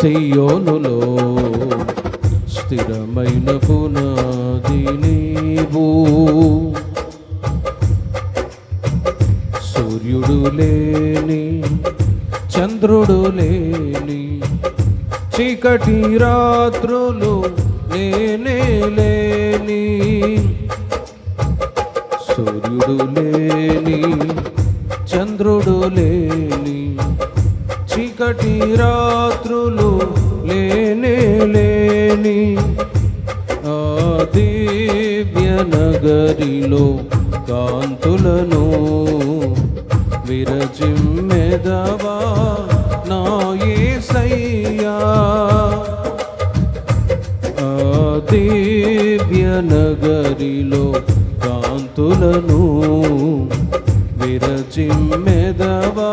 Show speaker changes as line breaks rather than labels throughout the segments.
సియోనులో స్థిరమైన పునాది నీవు. సూర్యుడు లేని చంద్రుడు లేని చీకటి రాత్రులు నేనే లేని. సూర్యుడు లేని చంద్రుడు లేని చీకటి రాత్రులు లేనే లేని ఆ దివ్య నగరిలో కాంతులను విరజిమ్మెదవా నా యేసయ్యా ఆ దివ్య నగరిలో కాంతులను విరజిమ్మెదవా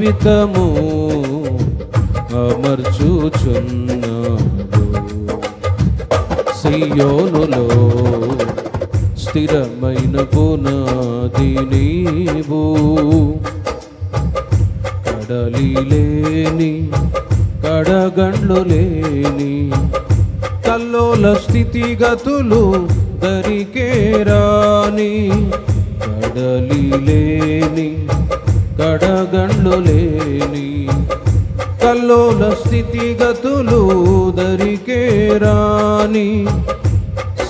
జీవితము అమర్చుచున్నాడు. సియోనులో స్థిరమైన పునాది నీవు. కడలి లేని కడగండ్లు లేని కల్లోల స్థితిగతులు దరికేరాని కడలి లేని కడగండ్లు లేని కల్లోల స్థితిగతులు దరికే రాని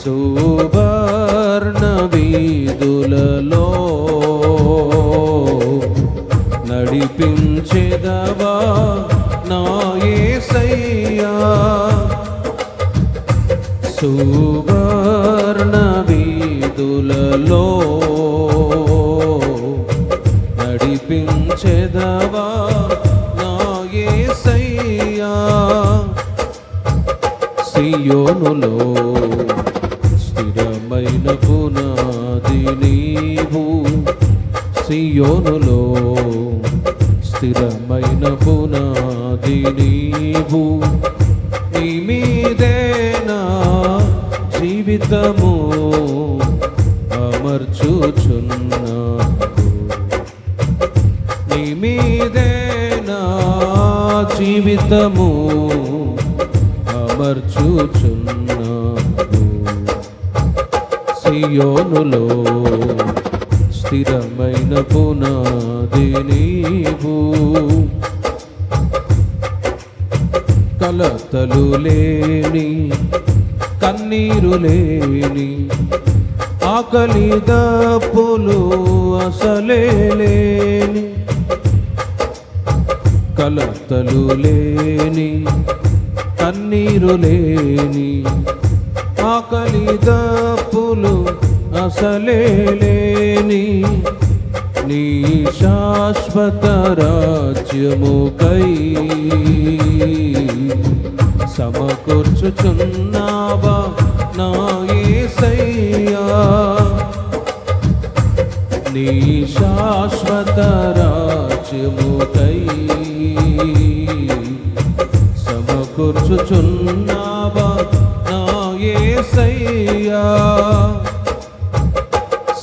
సువర్ణ వీధులలో నడిపించెదవా నా యేసయ్యా సువర్ణ వీధులలో సియోనులో స్థిరమైన పునాది నీవు. నీ మీదేనా జీవితము? అమర్చుచున్నా నీ మీదేనా జీవితము? అమర్చుచున్నా సియోనులో స్థిరమైన పునాది నీవు. కలతలు లేని కన్నీరు లేని ఆకలి దప్పులు అసలే లేని కలతలు లేని కన్నీరు లేని ఆకలి దప్పులు అసలేని నీ శాశ్వత రాజ్యముకై సమకూర్చుచున్నావా నా ఏసయ్యా? నీ శాశ్వత రాజ్యముకై సమకూర్చుచున్నావా నా ఏసయ్యా?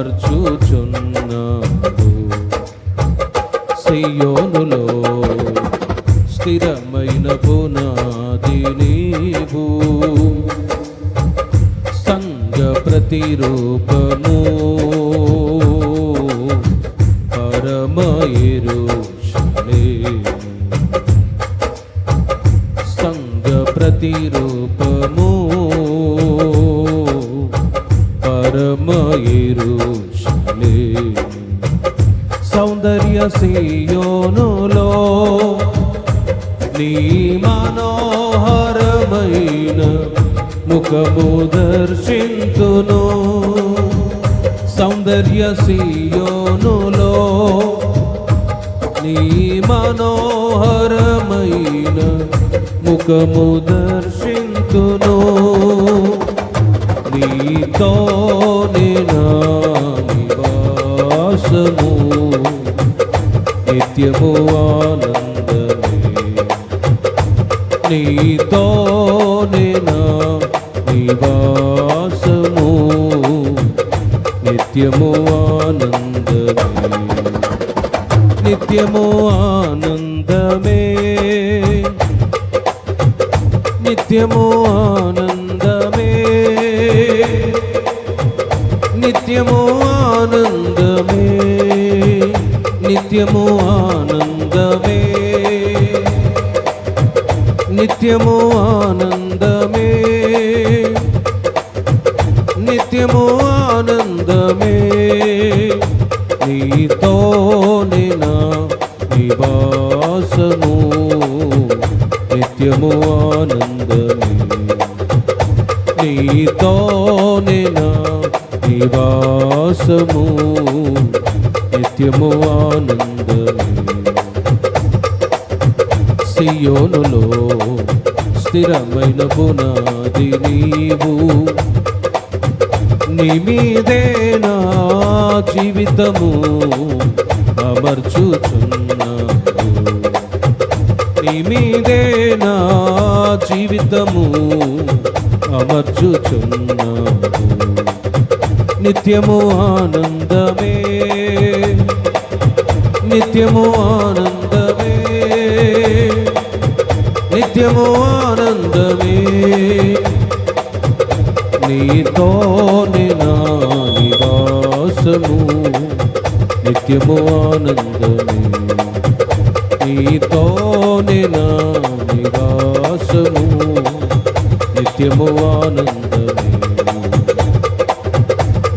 అమర్చుచున్నాను సియోనులో స్థిరమైన పునాది నీవు. సంగ ప్రతిరూపము పరమయరుషలేము సీయోనులో నీ మనోహరమైన ముఖము దర్శింతును. సౌందర్య సీయోనులో నీ మనోహరమైన ముఖము దర్శింతును. నిత్యము ఆనందమే నిత్యము ఆనందమే నిత్యము ఆనందమే నిత్యము ఆనందమే నిత్యము ఆనందమే నిత్యము ఆనంద నిత్యము ఆనందమే నీతోనే నా నివాసము నిత్యము ఆనందమే. సియోనులో స్థిరమైన పునాది నీవు. నీ నా జీవితము అమర్చుచున్న జీవితము అమర్చుచున్నాము. నిత్యము ఆనందమే. నిత్యము ఆనందమే. నిత్యము ఆనందమే. నీతోనే నా నివాసము. నిత్యము ఆనందమే. నీతోనే నా నిత్యము ఆనందమే.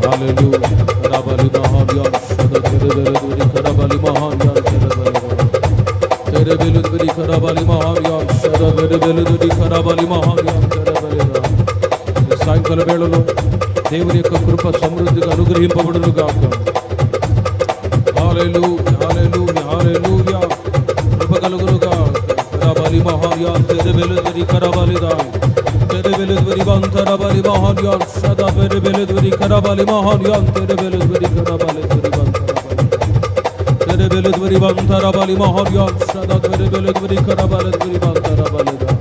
హల్లెలూ కరబలి మహావ్యాన్ శద కరబలి మహావ్యాన్ తెరబెలదు కరబలి మహావ్యాన్ శద కరబలి మహావ్యాన్ సాయంకాల వేళలో దేవుని యొక్క కృప సమృద్ధిగా అనుగ్రహింపబడును గాక. హాలెలూ హాలెలూ హాలెలూయా కృప కలుగును కరబలి మహావ్యాన్ కరబలి దాయి తెరబెలదురి వంతరబలి మహావ్యాన్ శద తెరబెలదురి కరబలి మహావ్యాన్ తెరబెలదురి కరబలి దురి వంతరబలి తెరబెలదురి వంతరబలి మహావ్యాన్ శద తెరబెలదురి కరబలి దురి వంతరబలి దాయి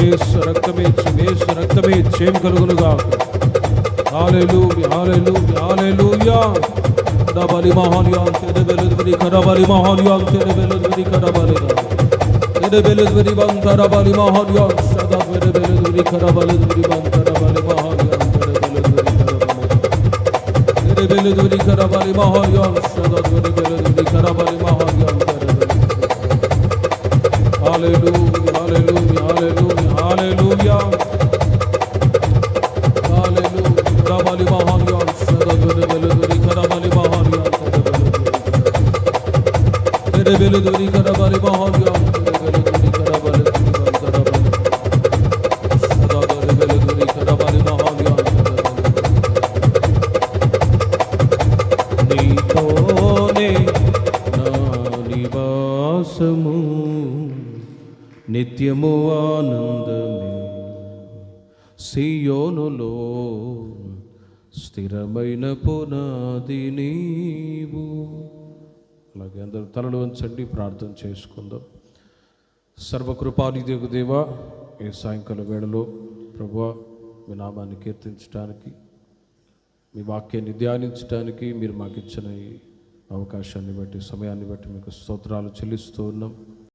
యేసు రక్తమే యేసు రక్తమే చేం కలుగునుగా హల్లెలూయా హల్లెలూయా హల్లెలూయా కరబలి మహాన్యా తెరబెలదురి కరబలి మహాన్యా తెరబెలదురి కరబలి తెరబెలదురి బంతరబలి మహాన్యా సదా తెరబెలదురి కరబలి బంతరబలి మహాన్యా తెరబెలదురి కరబలి తెరబెలదురి కరబలి మహాన్యా సదా తెరబెలదురి కరబలి మహాన్యా హల్లెలూయా నిత్యము ఆనందమే. సియోనులో స్థిరమైన పునాది నీవు. అలాగే అందరూ తలలు వంచండి ప్రార్థన చేసుకుందాం. సర్వకృపానిదేవు దేవ ఈ సాయంకాల వేళలో ప్రభు మీ నామాన్ని కీర్తించడానికి మీ వాక్యాన్ని ధ్యానించడానికి మీరు మాకు ఇచ్చిన ఈ అవకాశాన్ని బట్టి సమయాన్ని బట్టి మీకు స్తోత్రాలు చెల్లిస్తూ ఉన్నాం.